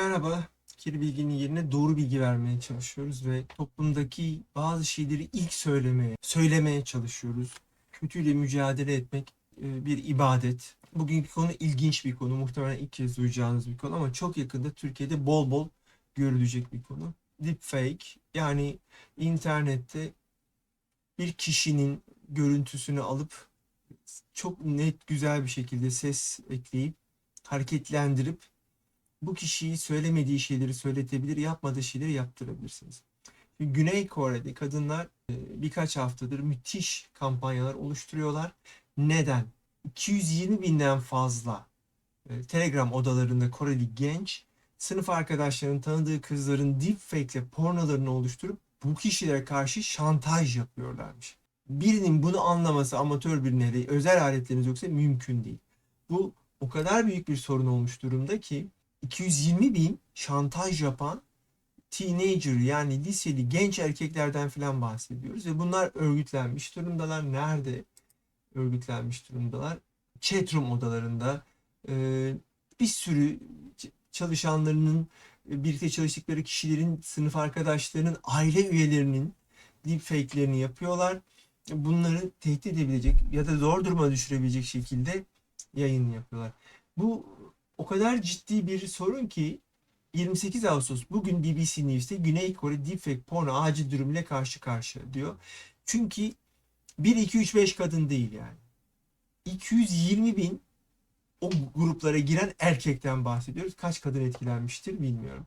Merhaba, kirli bilginin yerine doğru bilgi vermeye çalışıyoruz ve toplumdaki bazı şeyleri ilk söylemeye, söylemeye çalışıyoruz. Kötüyle mücadele etmek e, bir ibadet. Bugünkü konu ilginç bir konu, muhtemelen ilk kez duyacağınız bir konu ama çok yakında Türkiye'de bol bol görülecek bir konu. Deepfake yani internette bir kişinin görüntüsünü alıp çok net güzel bir şekilde ses ekleyip hareketlendirip bu kişiyi söylemediği şeyleri söyletebilir, yapmadığı şeyleri yaptırabilirsiniz. Güney Kore'de kadınlar e, birkaç haftadır müthiş kampanyalar oluşturuyorlar. Neden? 220 binden fazla e, Telegram odalarında Koreli genç sınıf arkadaşlarının tanıdığı kızların deepfake ile pornolarını oluşturup bu kişilere karşı şantaj yapıyorlarmış. Birinin bunu anlaması amatör bir nereyi özel aletleriniz yoksa mümkün değil. Bu o kadar büyük bir sorun olmuş durumda ki 220 bin şantaj yapan teenager yani liseli genç erkeklerden filan bahsediyoruz ve bunlar örgütlenmiş durumdalar. Nerede örgütlenmiş durumdalar? Chatroom odalarında e, bir sürü çalışanlarının birlikte çalıştıkları kişilerin sınıf arkadaşlarının aile üyelerinin deepfake'lerini yapıyorlar. Bunları tehdit edebilecek ya da zor duruma düşürebilecek şekilde yayın yapıyorlar. Bu o kadar ciddi bir sorun ki 28 Ağustos bugün BBC News'te Güney Kore deepfake porno acil durum ile karşı karşıya diyor. Çünkü 1, 2, 3, 5 kadın değil yani. 220 bin o gruplara giren erkekten bahsediyoruz. Kaç kadın etkilenmiştir bilmiyorum.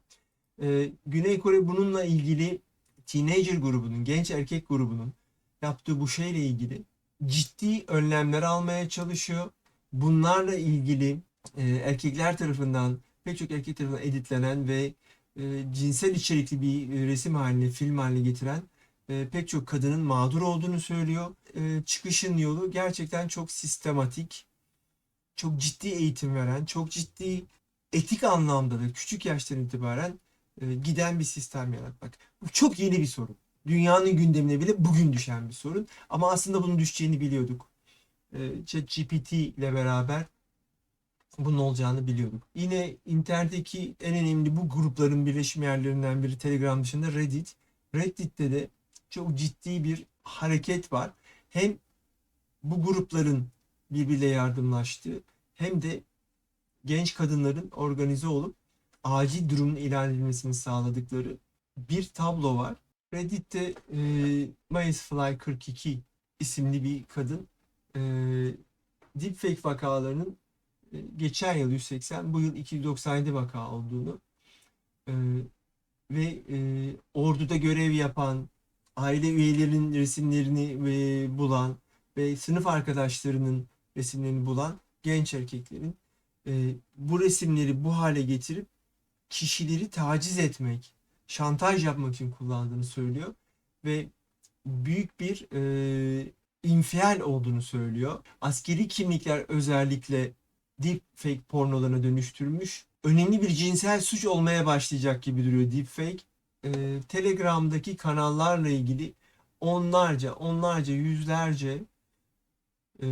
Ee, Güney Kore bununla ilgili teenager grubunun, genç erkek grubunun yaptığı bu şeyle ilgili ciddi önlemler almaya çalışıyor. Bunlarla ilgili e, erkekler tarafından pek çok erkek tarafından editlenen ve e, cinsel içerikli bir e, resim haline, film haline getiren e, pek çok kadının mağdur olduğunu söylüyor. E, çıkışın yolu gerçekten çok sistematik, çok ciddi eğitim veren, çok ciddi etik anlamda da küçük yaştan itibaren e, giden bir sistem yaratmak. Bu çok yeni bir sorun. Dünyanın gündemine bile bugün düşen bir sorun. Ama aslında bunun düşeceğini biliyorduk. E, ChatGPT ile beraber bunun olacağını biliyorduk. Yine internetteki en önemli bu grupların birleşim yerlerinden biri Telegram dışında Reddit. Reddit'te de çok ciddi bir hareket var. Hem bu grupların birbiriyle yardımlaştığı hem de genç kadınların organize olup acil durumun ilan edilmesini sağladıkları bir tablo var. Reddit'te e, Mayısfly 42 isimli bir kadın e, deepfake vakalarının geçen yıl 180, bu yıl 297 vaka olduğunu e, ve e, orduda görev yapan, aile üyelerinin resimlerini e, bulan ve sınıf arkadaşlarının resimlerini bulan genç erkeklerin e, bu resimleri bu hale getirip kişileri taciz etmek, şantaj yapmak için kullandığını söylüyor ve büyük bir e, infial olduğunu söylüyor. Askeri kimlikler özellikle deepfake pornolarına dönüştürmüş. Önemli bir cinsel suç olmaya başlayacak gibi duruyor deepfake. Ee, Telegram'daki kanallarla ilgili onlarca, onlarca, yüzlerce e,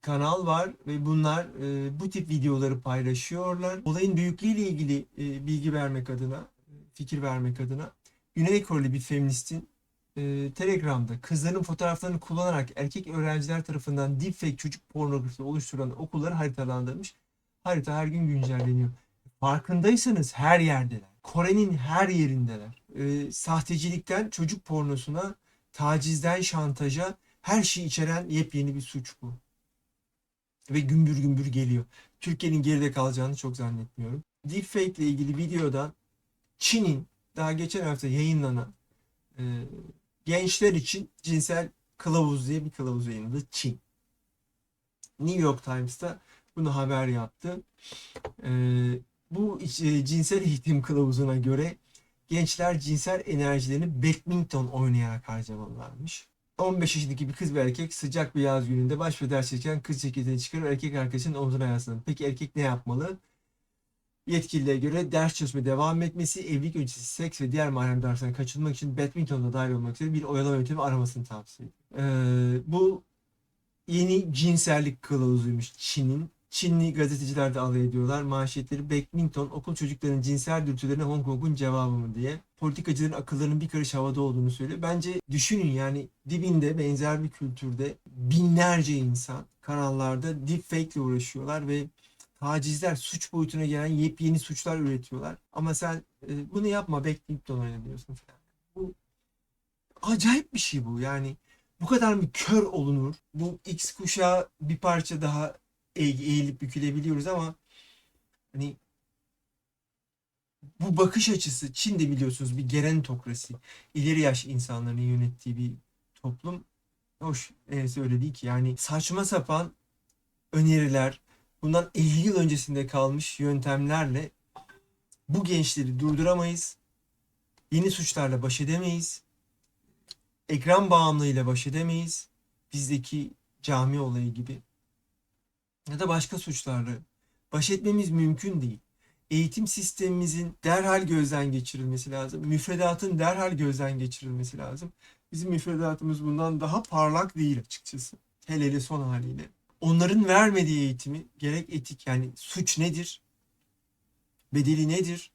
kanal var ve bunlar e, bu tip videoları paylaşıyorlar. Olayın büyüklüğüyle ilgili e, bilgi vermek adına, fikir vermek adına Güney Koreli bir feministin e, Telegram'da kızların fotoğraflarını kullanarak erkek öğrenciler tarafından deepfake çocuk pornografisi oluşturulan okulları haritalandırmış. Harita her gün güncelleniyor. Farkındaysanız her yerdeler. Kore'nin her yerindeler. E, sahtecilikten çocuk pornosuna, tacizden şantaja her şeyi içeren yepyeni bir suç bu. Ve gümbür gümbür geliyor. Türkiye'nin geride kalacağını çok zannetmiyorum. Deepfake ile ilgili videoda Çin'in daha geçen hafta yayınlanan e, gençler için cinsel kılavuz diye bir kılavuz yayınladı Çin. New York Times'ta bunu haber yaptı. E, bu e, cinsel eğitim kılavuzuna göre gençler cinsel enerjilerini badminton oynayarak harcamalılarmış. 15 yaşındaki bir kız ve erkek sıcak bir yaz gününde baş ve ders çalışırken kız ceketini çıkarır erkek arkadaşının omzuna yaslanır. Peki erkek ne yapmalı? Yetkililere göre ders çalışmaya devam etmesi, evlilik öncesi seks ve diğer mahrem derslerine kaçınmak için badmintonda dahil olmak üzere bir oyalama yöntemi aramasını tavsiye ediyor. Ee, bu yeni cinsellik kılavuzuymuş Çin'in. Çinli gazeteciler de alay ediyorlar. Manşetleri Badminton okul çocuklarının cinsel dürtülerine Hong Kong'un cevabı mı diye. Politikacıların akıllarının bir karış havada olduğunu söylüyor. Bence düşünün yani dibinde benzer bir kültürde binlerce insan kanallarda deepfake ile uğraşıyorlar ve tacizler suç boyutuna gelen yepyeni suçlar üretiyorlar. Ama sen e, bunu yapma badminton oyna diyorsun falan. Bu acayip bir şey bu yani. Bu kadar mı kör olunur? Bu X kuşağı bir parça daha eğ- eğilip bükülebiliyoruz ama hani bu bakış açısı Çin'de biliyorsunuz bir gerontokrasi. ileri yaş insanların yönettiği bir toplum. Hoş neyse öyle değil ki. Yani saçma sapan öneriler, bundan 50 yıl öncesinde kalmış yöntemlerle bu gençleri durduramayız. Yeni suçlarla baş edemeyiz. Ekran bağımlılığıyla baş edemeyiz. Bizdeki cami olayı gibi. Ya da başka suçlarla baş etmemiz mümkün değil. Eğitim sistemimizin derhal gözden geçirilmesi lazım. Müfredatın derhal gözden geçirilmesi lazım. Bizim müfredatımız bundan daha parlak değil açıkçası. Hele hele son haliyle. Onların vermediği eğitimi gerek etik yani suç nedir? Bedeli nedir?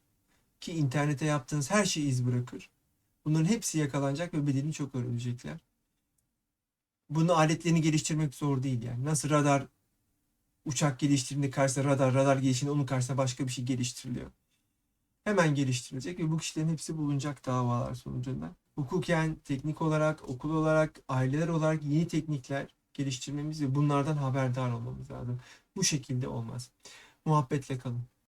Ki internete yaptığınız her şey iz bırakır. Bunların hepsi yakalanacak ve bedelini çok ağır ödeyecekler. Bunun aletlerini geliştirmek zor değil yani. Nasıl radar uçak geliştirdiğinde karşısına radar, radar geliştiğinde onun karşısına başka bir şey geliştiriliyor. Hemen geliştirilecek ve bu kişilerin hepsi bulunacak davalar sonucunda. Hukuken, teknik olarak, okul olarak, aileler olarak yeni teknikler geliştirmemiz ve bunlardan haberdar olmamız lazım. Bu şekilde olmaz. Muhabbetle kalın.